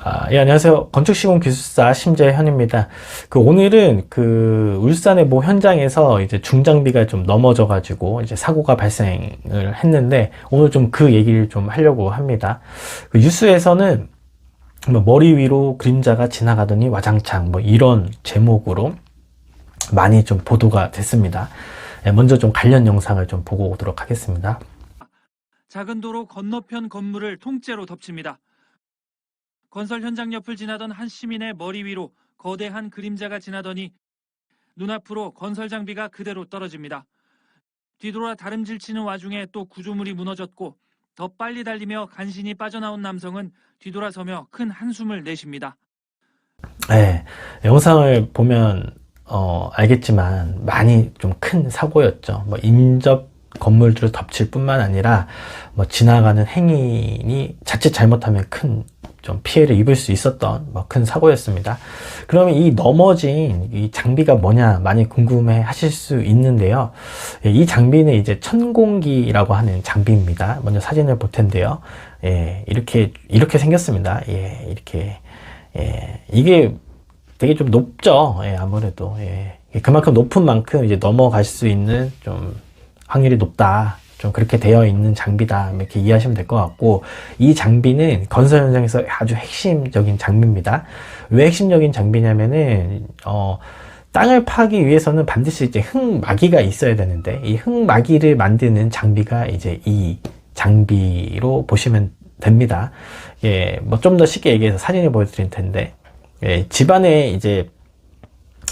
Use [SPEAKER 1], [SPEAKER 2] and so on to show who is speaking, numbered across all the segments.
[SPEAKER 1] 아, 예, 안녕하세요. 건축시공 기술사 심재현입니다. 그 오늘은 그 울산의 모 현장에서 이제 중장비가 좀 넘어져가지고 이제 사고가 발생을 했는데 오늘 좀 그 얘기를 좀 하려고 합니다. 그 뉴스에서는 뭐 머리 위로 그림자가 지나가더니 와장창 뭐 이런 제목으로 많이 좀 보도가 됐습니다. 예, 먼저 좀 관련 영상을 좀 보고 오도록 하겠습니다.
[SPEAKER 2] 작은 도로 건너편 건물을 통째로 덮칩니다. 건설 현장 옆을 지나던 한 시민의 머리 위로 거대한 그림자가 지나더니 눈앞으로 건설 장비가 그대로 떨어집니다. 뒤돌아 다름질 치는 와중에 또 구조물이 무너졌고 더 빨리 달리며 간신히 빠져나온 남성은 뒤돌아서며 큰 한숨을 내쉽니다.
[SPEAKER 1] 네, 영상을 보면 어, 알겠지만 많이 좀 큰 사고였죠. 뭐 인접 건물들을 덮칠 뿐만 아니라 뭐 지나가는 행인이 자칫 잘못하면 큰 좀 피해를 입을 수 있었던 뭐 큰 사고였습니다. 그러면 이 넘어진 이 장비가 뭐냐 많이 궁금해 하실 수 있는데요. 예, 이 장비는 이제 천공기라고 하는 장비입니다. 먼저 사진을 볼 텐데요. 예, 이렇게 이렇게 생겼습니다. 예, 이렇게 예, 이게 되게 좀 높죠. 예, 아무래도 예. 그만큼 높은 만큼 이제 넘어갈 수 있는 좀 확률이 높다. 좀 그렇게 되어 있는 장비다. 이렇게 이해하시면 될 것 같고 이 장비는 건설 현장에서 아주 핵심적인 장비입니다. 왜 핵심적인 장비냐면은 어 땅을 파기 위해서는 반드시 이제 흙마기가 있어야 되는데 이 흙마기를 만드는 장비가 이제 이 장비로 보시면 됩니다. 예, 뭐 좀 더 쉽게 얘기해서 사진을 보여드릴 텐데 예, 집안에 이제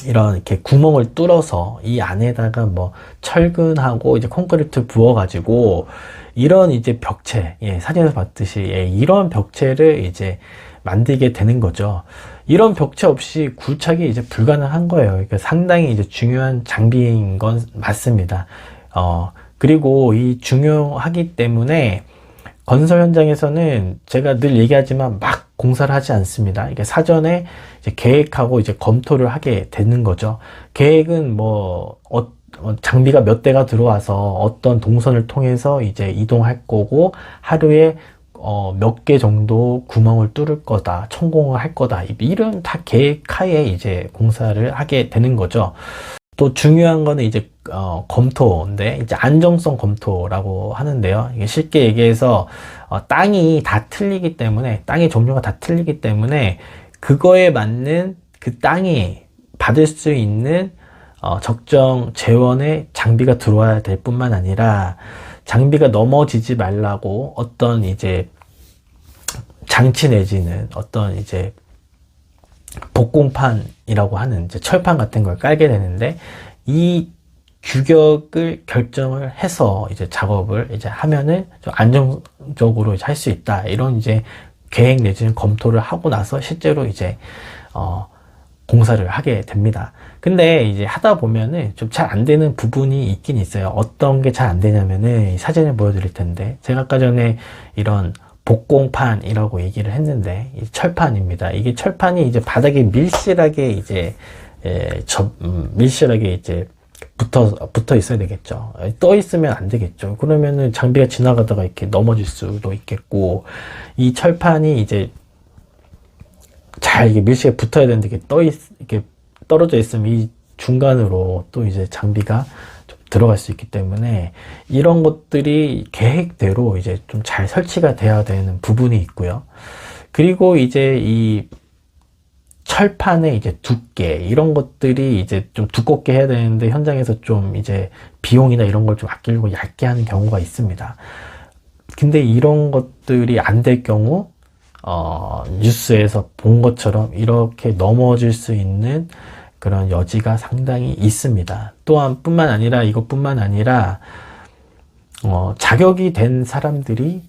[SPEAKER 1] 이런 이렇게 구멍을 뚫어서 이 안에다가 뭐 철근하고 이제 콘크리트 부어가지고 이런 이제 벽체, 예, 사진에서 봤듯이 예, 이런 벽체를 이제 만들게 되는 거죠. 이런 벽체 없이 굴착이 이제 불가능한 거예요. 그러니까 상당히 이제 중요한 장비인 건 맞습니다. 어, 그리고 이 중요하기 때문에 건설 현장에서는 제가 늘 얘기하지만 막 공사를 하지 않습니다. 이게 사전에 이제 계획하고 이제 검토를 하게 되는 거죠. 계획은 뭐, 어, 어, 장비가 몇 대가 들어와서 어떤 동선을 통해서 이제 이동할 거고 하루에 어, 몇 개 정도 구멍을 뚫을 거다, 천공을 할 거다. 이런 다 계획하에 이제 공사를 하게 되는 거죠. 또 중요한 거는 이제 어, 검토인데 이제 안정성 검토라고 하는데요. 이게 쉽게 얘기해서 어, 땅이 다 틀리기 때문에 땅의 종류가 다 틀리기 때문에 그거에 맞는 그 땅이 받을 수 있는 어, 적정 재원의 장비가 들어와야 될 뿐만 아니라 장비가 넘어지지 말라고 어떤 이제 장치 내지는 어떤 이제 복공판이라고 하는 이제 철판 같은 걸 깔게 되는데 이 규격을 결정을 해서 이제 작업을 이제 하면은 좀 안정적으로 할 수 있다 이런 이제 계획 내지는 검토를 하고 나서 실제로 이제 어 공사를 하게 됩니다. 근데 이제 하다 보면은 좀 잘 안 되는 부분이 있긴 있어요. 어떤 게 잘 안 되냐면은 사진을 보여드릴 텐데 제가 아까 전에 이런 복공판이라고 얘기를 했는데 이 철판입니다. 이게 철판이 이제 바닥에 밀실하게 이제 예, 접, 음, 밀실하게 이제 붙어 붙어 있어야 되겠죠. 떠 있으면 안 되겠죠. 그러면은 장비가 지나가다가 이렇게 넘어질 수도 있겠고 이 철판이 이제 잘 이게 밀실에 붙어야 되는데 이게 떠 있, 이렇게 떨어져 있으면 이 중간으로 또 이제 장비가 좀 들어갈 수 있기 때문에 이런 것들이 계획대로 이제 좀 잘 설치가 돼야 되는 부분이 있고요. 그리고 이제 이 철판의 이제 두께 이런 것들이 이제 좀 두껍게 해야 되는데 현장에서 좀 이제 비용이나 이런 걸 좀 아끼려고 얇게 하는 경우가 있습니다. 근데 이런 것들이 안 될 경우 어, 뉴스에서 본 것처럼 이렇게 넘어질 수 있는 그런 여지가 상당히 있습니다. 또한 뿐만 아니라 이것뿐만 아니라 어, 자격이 된 사람들이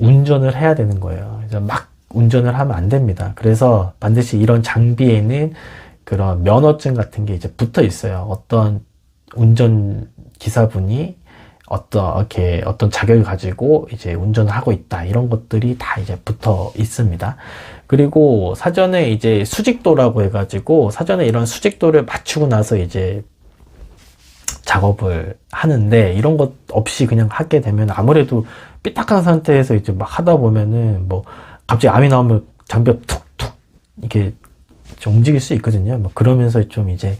[SPEAKER 1] 운전을 해야 되는 거예요. 막 운전을 하면 안 됩니다. 그래서 반드시 이런 장비에는 그런 면허증 같은 게 이제 붙어 있어요. 어떤 운전 기사분이 어떤 이렇게 어떤 자격을 가지고 이제 운전을 하고 있다 이런 것들이 다 이제 붙어 있습니다. 그리고 사전에 이제 수직도라고 해가지고 사전에 이런 수직도를 맞추고 나서 이제 작업을 하는데 이런 것 없이 그냥 하게 되면 아무래도 삐딱한 상태에서 이제 막 하다 보면은 뭐 갑자기 암이 나오면 장비가 툭 이렇게 좀 움직일 수 있거든요. 뭐 그러면서 좀 이제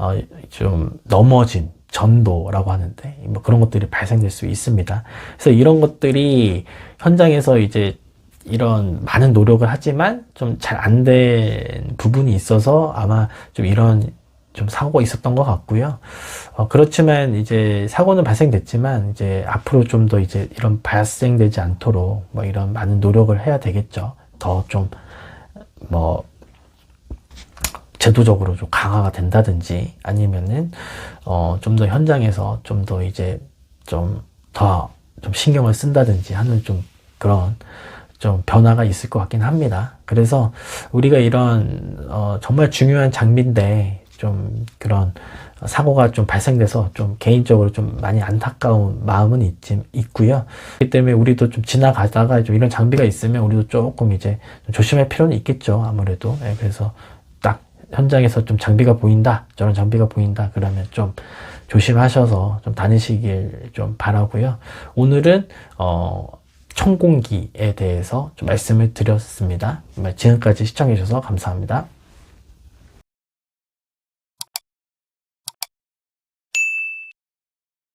[SPEAKER 1] 어, 좀 넘어진 전도라고 하는데 뭐 그런 것들이 발생될 수 있습니다. 그래서 이런 것들이 현장에서 이제 이런 많은 노력을 하지만 좀 잘 안 된 부분이 있어서 아마 좀 이런 좀 사고가 있었던 것 같고요. 어, 그렇지만 이제 사고는 발생됐지만 이제 앞으로 좀 더 이제 이런 발생되지 않도록 뭐 이런 많은 노력을 해야 되겠죠. 더 좀 뭐 제도적으로 좀 강화가 된다든지 아니면은 어, 좀 더 현장에서 좀 더 이제 좀 더 좀 신경을 쓴다든지 하는 좀 그런 좀 변화가 있을 것 같긴 합니다. 그래서 우리가 이런 어, 정말 중요한 장비인데 좀 그런 사고가 좀 발생돼서 좀 개인적으로 좀 많이 안타까운 마음은 있지, 있고요. 그렇기 때문에 우리도 좀 지나가다가 좀 이런 장비가 있으면 우리도 조금 이제 좀 조심할 필요는 있겠죠. 아무래도. 예, 그래서 딱 현장에서 좀 장비가 보인다. 저런 장비가 보인다. 그러면 좀 조심하셔서 좀 다니시길 좀 바라고요. 오늘은 어 청공기에 대해서 좀 말씀을 드렸습니다. 지금까지 시청해 주셔서 감사합니다.